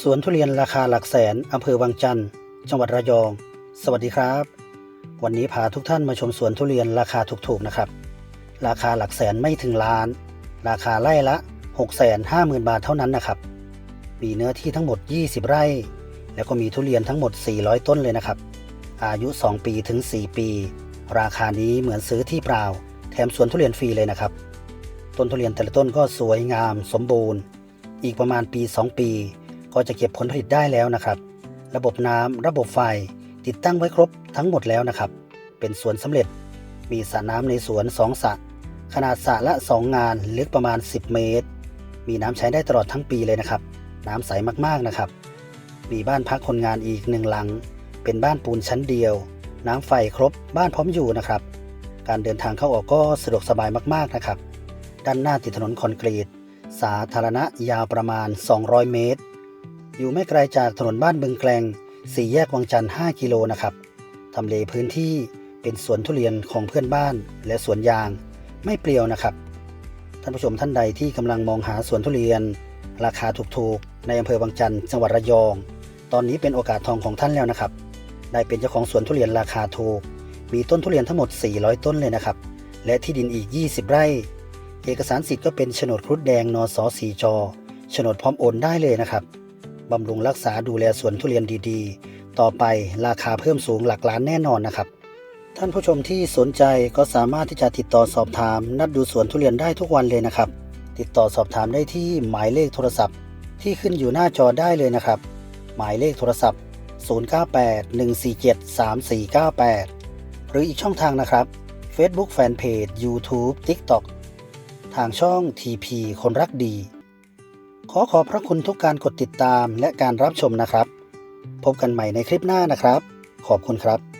สวนทุเรียนราคาหลักแสนอำเภอวังจันทร์ จังหวัดระยอง สวัสดีครับ วันนี้พาทุกท่านมาชมสวนทุเรียนราคาถูกๆนะครับ ราคาหลักแสนไม่ถึงล้าน ราคาไร่ละ 650,000 บาทเท่านั้นนะครับ มีเนื้อที่ทั้งหมด 20 ไร่ แล้วก็มีทุเรียนทั้งหมด 400 ต้นเลยนะครับ อายุ 2 ปีถึง 4 ปี ราคานี้เหมือนซื้อที่เปล่า แถมสวนทุเรียนฟรีเลยนะครับ ต้นทุเรียนแต่ละต้นก็สวยงาม สมบูรณ์ อีกประมาณปี 2 ปี ก็จะเก็บผลผลิตได้แล้วนะครับ ระบบน้ำระบบไฟติดตั้งไว้ครบทั้งหมดแล้วนะครับ เป็นสวนสำเร็จมีสระน้ำในสวน2สระขนาดสระละ 2 งานลึกประมาณ 10 เมตร มีน้ำใช้ได้ตลอดทั้งปีเลยนะครับ น้ำใสมากๆนะครับ มีบ้านพักคนงานอีกหนึ่งหลัง เป็นบ้านปูนชั้นเดียว น้ำไฟครบบ้านพร้อมอยู่นะครับ การเดินทางเข้าออกก็สะดวกสบายมากๆนะครับ ด้านหน้าติดถนนคอนกรีต สาธารณะยาวประมาณ 200 เมตร อยู่ไม่ไกลจากถนนบ้านบึงแกลงสี่แยกวังจันทร์5กิโลนะครับทำเลพื้นที่เป็นสวนทุเรียนของเพื่อนบ้านและสวนยาง ไม่เปลี่ยวนะครับ ท่านผู้ชมท่านใดที่กำลังมองหาสวนทุเรียน ราคาถูกๆ ในอำเภอวังจันทร์จังหวัดระยอง ตอนนี้เป็นโอกาสทองของท่านแล้วนะครับ ได้เป็นเจ้าของสวนทุเรียนราคาถูก มีต้นทุเรียนทั้งหมด 400 ต้นเลยนะครับ และที่ดินอีก 20 ไร่ เอกสารสิทธิ์ก็เป็นโฉนดครุฑแดงนสสีจอโฉนดพร้อมโอนได้เลยนะครับ บำรุงรักษาดูแลสวนทุเรียนดีๆ ต่อไปราคาเพิ่มสูงหลักล้านแน่นอนนะครับ ท่านผู้ชมที่สนใจก็สามารถที่จะติดต่อสอบถาม นัดดูสวนทุเรียนได้ทุกวันเลยนะครับ ติดต่อสอบถามได้ที่หมายเลขโทรศัพท์ ที่ขึ้นอยู่หน้าจอได้เลยนะครับ หมายเลขโทรศัพท์ 0981473498 หรืออีกช่องทางนะครับ Facebook Fanpage YouTube TikTok ทางช่อง TP คนรักดี ขอขอบพระคุณทุกการกดติดตามและการรับชมนะครับ พบกันใหม่ในคลิปหน้านะครับ ขอบคุณครับ